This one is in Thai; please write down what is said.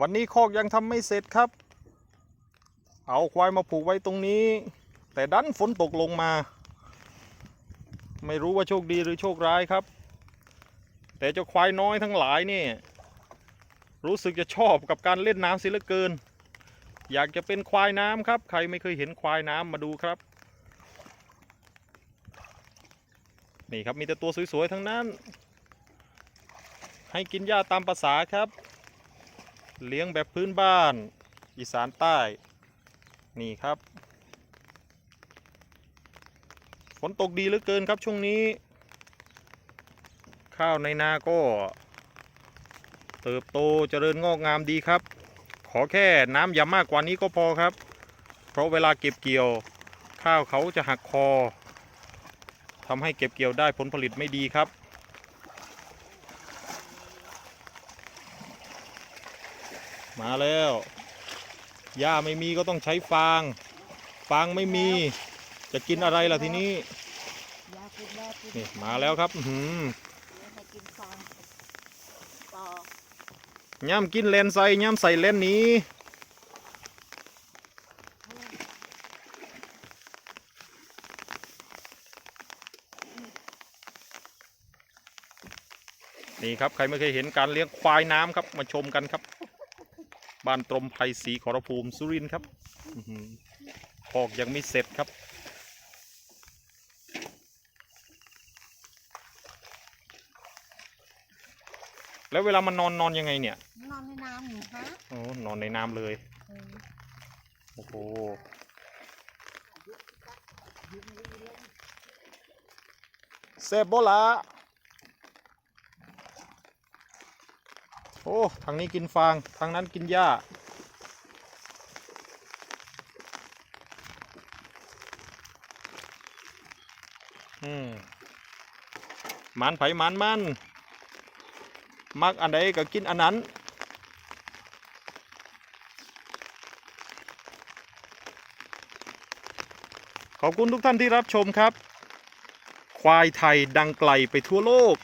วันนี้คอกยังทำไม่เสร็จครับ เอาควายมาผูกไว้ตรงนี้ แต่ดันฝนตกลงมา ไม่รู้ว่าโชคดีหรือโชคร้ายครับ แต่เจ้าควายน้อยทั้งหลายนี่ รู้สึกจะชอบกับการเล่นน้ำเสียเหลือเกิน อยากจะเป็นควายน้ำครับ ใครไม่เคยเห็นควายน้ำมาดูครับ นี่ครับมีแต่ตัวสวยๆทั้งนั้น ให้กินหญ้าตามภาษาครับ เลี้ยงแบบพื้นบ้าน อีสานใต้ นี่ครับ ฝนตกดีเหลือเกินครับช่วงนี้ ข้าวในนาก็ เติบโตเจริญงอกงามดีครับ ขอแค่น้ำอย่ามากกว่านี้ก็พอครับ เพราะเวลาเก็บเกี่ยว ข้าวเขาจะหักคอทำให้เก็บเกี่ยวได้ผลผลิตไม่ดีครับ มาแล้วหญ้าไม่มีก็ต้องใช้ฟาง ฟางไม่มี จะกินอะไรล่ะทีนี้ยากินแล้วกินนี่มาแล้วครับอื้อหือให้กินฟางต่อย่ำกินเลนใส่ย่ำใส่เลนหนี้ นี่ครับใครไม่เคยเห็นการเลี้ยงควายน้ำครับมาชมกันครับ บ้านตรมไพศรีขอรภูมิสุรินทร์ครับอื้อหือคอกยังไม่เสร็จครับ แล้วเวลามันนอนนอนยังไงเนี่ย นอนในน้ำอยู่ฮะโอ้นอนในน้ำเลยเออโอ้โหเซฟโบละ โอ้ทางนี้กินฟางทางนั้นกินหญ้า อืมมันไผ่มันมันมักอันใดก็กินอันนั้นขอบคุณทุกท่านที่รับชมครับ ควายไทยดังไกลไปทั่วโลก